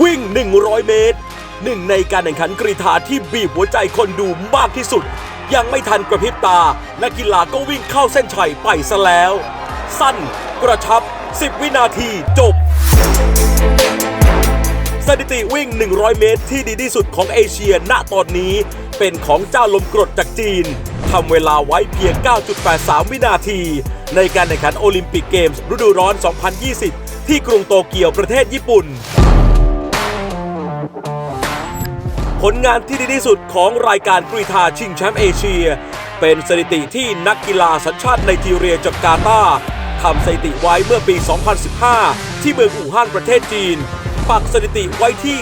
วิ่ง 100 เมตร หนึ่งในการแข่งขันกรีฑาที่บีบหัวใจคนดูมากที่สุด ยังไม่ทันกระพริบตา นักกีฬาก็วิ่งเข้าเส้นชัยไปซะแล้ว สั้น กระชับ 10 วินาทีจบ สถิติวิ่ง 100 เมตรที่ดีที่สุดของเอเชียณตอนนี้ เป็นของเจ้าลมกรดจากจีนทำเวลาไว้เพียง 9.83 วินาที ในการแข่งขันโอลิมปิกเกมส์ฤดูร้อน 2020 ที่กรุงโตเกียวประเทศญี่ปุ่น ผลงานที่ดีที่สุดของรายการกรีฑาชิงแชมป์เอเชีย เป็นสถิติที่นักกีฬาสัญชาติไนจีเรียจากกาตาร์ทำสถิติไว้เมื่อปี 2015 ที่เมืองอู่ฮั่นประเทศจีน ปักสถิติไว้ที่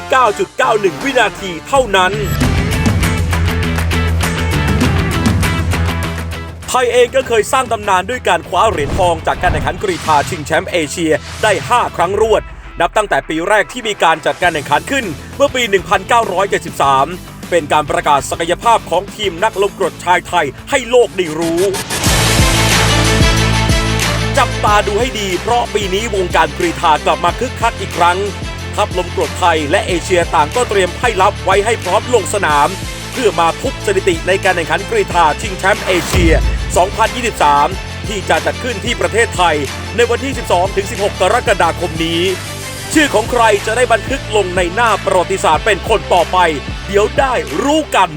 9.91 วินาทีเท่านั้น ไทยเองก็เคยสร้างตำนานด้วยการคว้าเหรียญทองจากการแข่งขันกรีฑาชิงแชมป์เอเชียได้ 5 ครั้งรวด นับตั้งแต่ปีแรกที่มีการจัดการแข่งขันขึ้นเมื่อปี 1973 เป็นการประกาศศักยภาพของทีมนักลมกรดชายไทยให้โลกได้รู้ จับตาดูให้ดีเพราะปีนี้วงการกรีฑากลับมาคึกคักอีกครั้งทัพลมกรดไทยและเอเชียต่างก็เตรียมไพ่ลับไว้ให้พร้อมลงสนาม เพื่อมาทุบสถิติในการแข่งขันกรีฑาชิงแชมป์เอเชีย 2023 ที่จะจัดขึ้นที่ประเทศไทย ในวันที่ 12-16 กรกฎาคมนี้ ชื่อของใครจะได้บันทึกลงในหน้าประวัติศาสตร์เป็นคนต่อไป เดี๋ยวได้รู้กัน